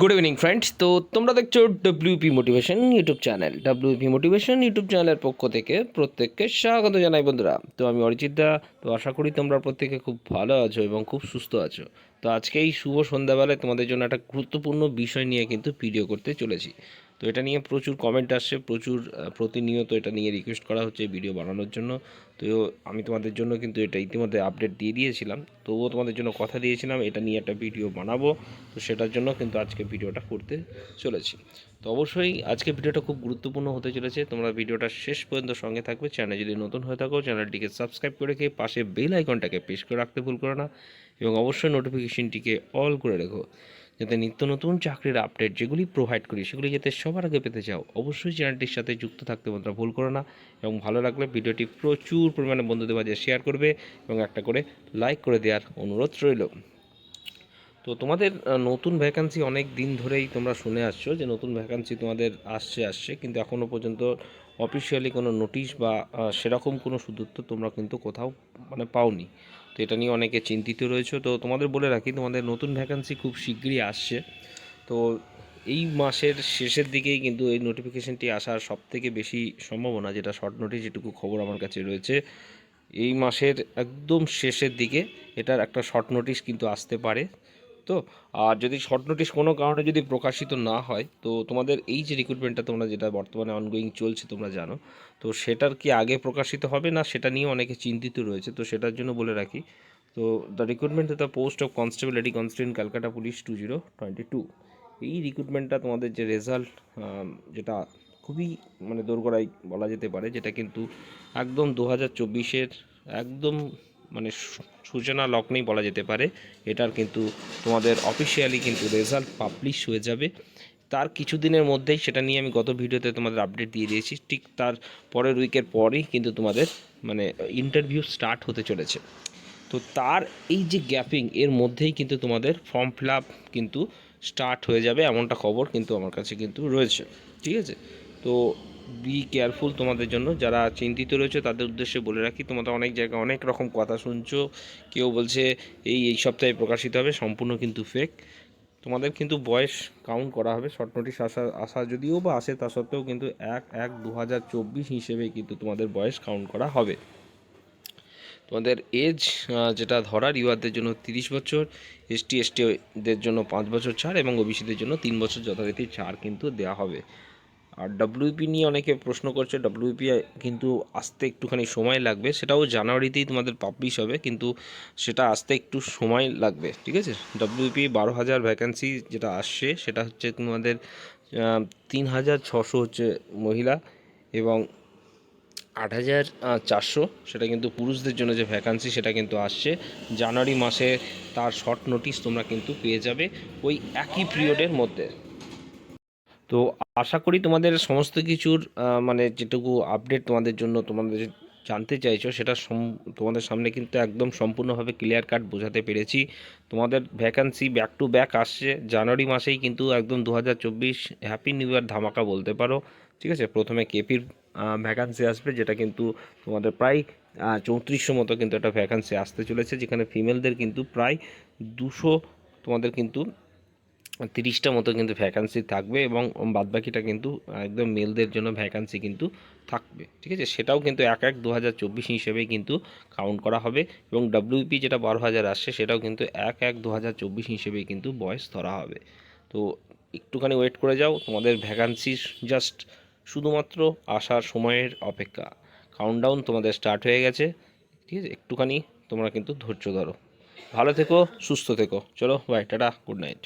Good evening friends তো তোমরা দেখছ W P motivation YouTube channel W P motivation YouTube চ্যানেলের পক্ষ থেকে প্রত্যেককে স্বাগত জানাই, বন্ধুরা। তো আমি অরিজিৎ দা। তো আশা করি তোমরা প্রত্যেকে খুব ভালো আছো এবং খুব সুস্থ আছো। তো আজকে এই শুভ সন্ধ্যাবেলায় তোমাদের জন্য একটা গুরুত্বপূর্ণ বিষয় নিয়ে কিন্তু ভিডিও করতে চলেছি। তো এটা নিয়ে প্রচুর কমেন্ট আসছে, প্রচুর প্রতিনিয়ত এটা নিয়ে রিকোয়েস্ট করা হচ্ছে ভিডিও বানানোর জন্য। তো আমি তোমাদের জন্য কিন্তু এটা ইতিমধ্যে আপডেট দিয়ে দিয়েছিলাম। তবুও তোমাদের জন্য কথা দিয়েছিলাম, এটা নিয়ে একটা ভিডিও বানাবো। তো সেটার জন্য কিন্তু আজকে ভিডিওটা করতে চলেছি। তো অবশ্যই আজকে ভিডিওটা খুব গুরুত্বপূর্ণ হতে চলেছে। তোমরা ভিডিওটা শেষ পর্যন্ত সঙ্গে থাকবে। চ্যানেল যদি নতুন হয়ে থাকো, চ্যানেলটিকে সাবস্ক্রাইব করে রেখে পাশে বেল আইকনটাকে প্রেস করে রাখতে ভুল করো না। এবং অবশ্যই নোটিফিকেশনটিকে অল করে রেখো। যাতে নিত্য নতুন চাকরির আপডেট যেগুলি প্রোভাইড করি, সেগুলি যাতে সবার আগে পেতে চাও, অবশ্যই চ্যানেলটির সাথে যুক্ত থাকতে বন্ধুরা ভুল করো না এবং ভালো লাগলে ভিডিওটি প্রচুর পরিমাণে বন্ধুদের মাঝে শেয়ার করবে এবং একটা করে লাইক করে দেওয়ার অনুরোধ রইল। তো তোমাদের নতুন ভ্যাকান্সি অনেক দিন ধরেই তোমরা শুনে আসছো যে নতুন ভ্যাকান্সি তোমাদের আসছে আসছে, কিন্তু এখনও পর্যন্ত অফিসিয়ালি কোনো নোটিশ বা সেরকম কোনো সুদূত্ত তোমরা কিন্তু কোথাও মানে পাওনি। তো এটা নিয়ে অনেকে চিন্তিত রয়েছে। তো তোমাদের বলে রাখি, তোমাদের নতুন ভ্যাকান্সি খুব শীঘ্রই আসছে। তো এই মাসের শেষের দিকেই কিন্তু এই নোটিফিকেশনটি আসার সব থেকে বেশি সম্ভাবনা, যেটা শর্ট নোটিস যেটুকু খবর আমার কাছে রয়েছে, এই মাসের একদম শেষের দিকে এটার একটা শর্ট নোটিশ কিন্তু আসতে পারে। তো? আর যদি শর্ট নোটিশ কোনো কারণে যদি প্রকাশিত না হয়, তো তোমাদের এই যে রিক্রুটমেন্টটা তোমরা যেটা বর্তমানে অনগোয়িং চলছে তোমরা জানো, তো সেটার কি আগে প্রকাশিত হবে না সেটা নিয়ে অনেকে চিন্তিত রয়েছে, তো সেটার জন্য বলে রাখি। তো the recruitment the post of constable eddy constant Calcutta police two zero twenty two এই রিক্রুটমেন্টটা তোমাদের যে রেজাল্ট যেটা খুবই মানে দোরগোড়াই বলা যেতে পারে, যেটা কিন্তু একদম দু হাজার চব্বিশের একদম মানে সূচনা লগ্নেই বলা যেতে পারে। এটার কিন্তু তোমাদের অফিসিয়ালি কিন্তু রেজাল্ট পাবলিশ হয়ে যাবে। তার কিছুদিনের মধ্যেই সেটা নিয়ে আমি গত ভিডিওতে তোমাদের আপডেট দিয়ে দিয়েছি। ঠিক তার পরের উইকের পরেই কিন্তু তোমাদের মানে ইন্টারভিউ স্টার্ট হতে চলেছে। তো তার এই যে গ্যাপিং এর মধ্যেই কিন্তু তোমাদের ফর্ম ফিল আপ কিন্তু স্টার্ট হয়ে যাবে এমনটা খবর কিন্তু আমার কাছে কিন্তু রয়েছে। ঠিক আছে? তো বি কেয়ারফুল তোমাদের জন্য। যারা চিন্তিত রয়েছে, তাদের উদ্দেশ্যে বলে রাখি তোমাদের অনেক জায়গায় অনেক রকম কথা শুনছো। কেউ বলছে, এই এই সপ্তাহে প্রকাশিত হবে, সম্পূর্ণ কিন্তু ফেক তোমাদের কিন্তু বয়স কাউন্ট করা হবে শর্ট নোটিশ আসা আসা যদিও বা আসে, তা সত্ত্বেও কিন্তু এক এক দু হাজার চব্বিশ হিসেবে কিন্তু তোমাদের বয়স কাউন্ট করা হবে। তোমাদের এজ যেটা ধরার, ইউআরদের জন্য তিরিশ বছর, এসটি, এসটিদের জন্য পাঁচ বছর ছাড় এবং ওবিসিদের জন্য তিন বছর যথারীতি ছাড় কিন্তু দেওয়া হবে। আর ডাব্লিউপি নিয়ে অনেকে প্রশ্ন করছে ডাব্লিউপি কিন্তু আসতে একটুখানি সময় লাগবে, সেটাও জানুয়ারিতেই তোমাদের পাবলিশ হবে, কিন্তু সেটা আসতে একটু সময় লাগবে, ঠিক আছে? ডাব্লিউপি বারো হাজার ভ্যাকেন্সি যেটা আসছে, সেটা হচ্ছে তোমাদের তিন হাজার ছশো হচ্ছে মহিলা এবং আট হাজার চারশো, সেটা কিন্তু পুরুষদের জন্য যে ভ্যাকান্সি সেটা কিন্তু আসছে। জানুয়ারি মাসে তার শর্ট নোটিশ তোমরা কিন্তু পেয়ে যাবে ওই একই পিরিয়ডের মধ্যে। তো আশা করি তোমাদের সমস্ত কিছুর মানে যেটুকু আপডেট তোমাদের জন্য তোমাদের জানতে চাইছো, সেটা তোমাদের সামনে কিন্তু একদম সম্পূর্ণভাবে ক্লিয়ার কাট বোঝাতে পেরেছি। তোমাদের ভ্যাকান্সি ব্যাক টু ব্যাক আসছে, জানুয়ারি মাসেই কিন্তু একদম দু হাজার চব্বিশ হ্যাপি নিউ ইয়ার ধামাকা বলতে পারো, ঠিক আছে? প্রথমে কেপির ভ্যাকান্সি আসবে, যেটা কিন্তু তোমাদের প্রায় চৌত্রিশশো মতো কিন্তু একটা ভ্যাকান্সি আসতে চলেছে, যেখানে ফিমেলদের কিন্তু প্রায় দুশো তোমাদের কিন্তু তিরিশটা মতো কিন্তু ভ্যাকান্সি থাকবে এবং বাদবাকিটা কিন্তু একদম মেলদের জন্য ভ্যাকান্সি কিন্তু থাকবে, ঠিক আছে? সেটাও কিন্তু এক এক দু হাজার চব্বিশ হিসেবে কিন্তু কাউন্ট করা হবে এবং ডাব্লিউপি যেটা বারো হাজার আসছে সেটাও কিন্তু এক এক দু হাজার চব্বিশ হিসেবেই কিন্তু বয়স ধরা হবে। তো একটুখানি ওয়েট করে যাও, তোমাদের ভ্যাকান্সি জাস্ট শুধুমাত্র আসার সময়ের অপেক্ষা। কাউন্টডাউন তোমাদের স্টার্ট হয়ে গেছে, ঠিক আছে? একটুখানি তোমরা কিন্তু ধৈর্য ধরো। ভালো থেকো, সুস্থ থেকো। চলো বাই টাটা গুড নাইট